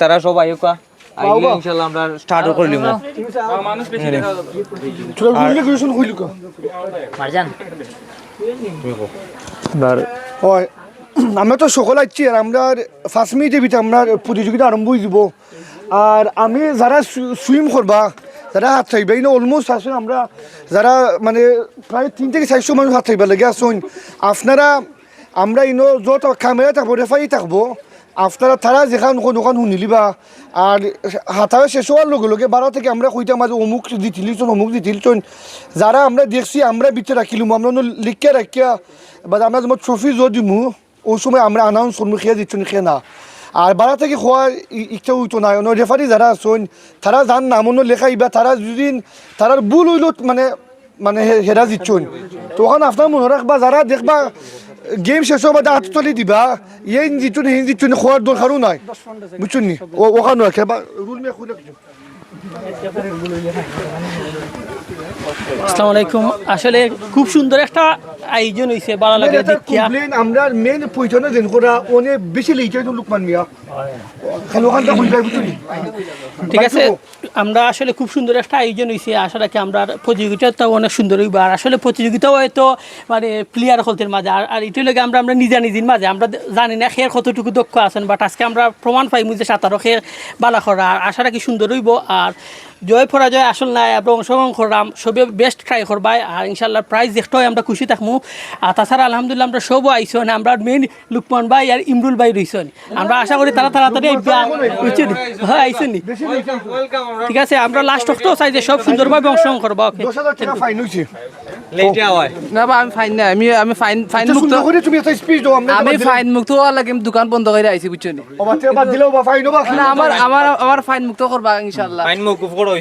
তারা সবাই ওকা আইলে ইনশাআল্লাহ আমরা করে মারজান। হয় আমরা তো সকল আসছি আর আমরা ফার্স্ট মিনিটের ভিতরে আমরা প্রতিযোগিতা আরম্ভ হয়ে যাব। আর আমি যারা সুইম করবা যারা হাত থাকবে এই অলমোস্ট আসুন আমরা যারা মানে প্রায় তিন থেকে চারশো মানুষ হাত থাকবে লেগে আসুন। আপনারা আমরা ইনো যত ক্যামেরা থাকব রেফারি থাকব আপনারা তারা যেখান কোনো ওখান শুনিলিবা, আর হাতাবে শেষ হওয়ার লগে লগে বারো থেকে আমরা কইতাম মাঝে অমুক দিতিলিছন অমুক দিতিলছন যারা আমরা দেখছি, আমরা ভিতরে রাখিলুম, আমরা লিখিয়া রাখিয়া বা আমরা যেমন ট্রফি যদি দিমু ওই সময় আমরা আনাউন্স করব খেয়ে দিচ্ছেন খেয়ে না। আর বাড়া থেকে খোয়ার ইচ্ছা হইতো না, অন্য রেফারি যারা আছেন, তারা যান নামনো লেখাইবা তারা যদি তারার ভুল হইল মানে মানে হেরা দিচ্ছেন। তখন আপনার মনে রাখবা, যারা দেখবা গেম শেষ হবা হাত তলি দিবা ইয়ে দিচ্ছেন হিন দিচ্ছেন খোয়ার দরকারও নাই বুঝছেন নি ও ওখানে রাখে বা রুল মে খুলে কিছু আসসালামু আলাইকুম আসলে খুব সুন্দর একটা আয়োজন হয়েছে ভালো লাগে দেখিয়া কমপ্লেন আমরা মেন পয়সা দেন করা অনেক বেশি লেগে তো লুকমান মিয়া। খালি ওখানটা খুলবে বুঝছেন ঠিক আছে আমরা আসলে খুব সুন্দর একটা আয়োজন হয়েছে আশা রাখি আমরা প্রতিযোগিতাটাও অনেক সুন্দর হইব। আর আসলে প্রতিযোগিতাও হয়তো মানে প্লেয়ার হলতের মাঝে। আর আর এটার লাগে আমরা আমরা নিজা নিজের মাঝে। আমরা জানি না খের কতটুকু দক্ষ আছেন বাট আজকে আমরা প্রমাণ পাই যে সাঁতারও খেয়ে বালা করা আর আশা রাখি সুন্দর হইব। আর জয় পরাজয় আসল নাই আমরা অংশগ্রহণ করলাম সবে বেস্ট ট্রাই করবাই। আর ইনশাল্লাহ প্রাইজ দেখতেও আমরা খুশি থাকব আর তাছাড়া আলহামদুলিল্লাহ আমরা সবও আইসন আমরা মেইন লুকমান ভাই আর ইমরুল ভাই রইছেন আমরা আশা করি তারা তাড়াতাড়ি বুঝছেন? হ্যাঁ আইসেন ঠিক আছে আমরা লাস্ট অক্টো চাই যে সব সুন্দরভাবে অংশগ্রহণ করব ওকে হয়। না আমি ফাইন না আমি আমি ফাইন ফাইন মুক্ত সুন্দর করে তুমি একটা স্পিচ দাও আমরা আমি ফাইন মুক্ত হওয়ার লাগে দোকান বন্ধ করে আইছি নি। না আমার আমার আমার ফাইন মুক্ত করবা ইনশাআল্লাহ। ফাইন মকুফ করো।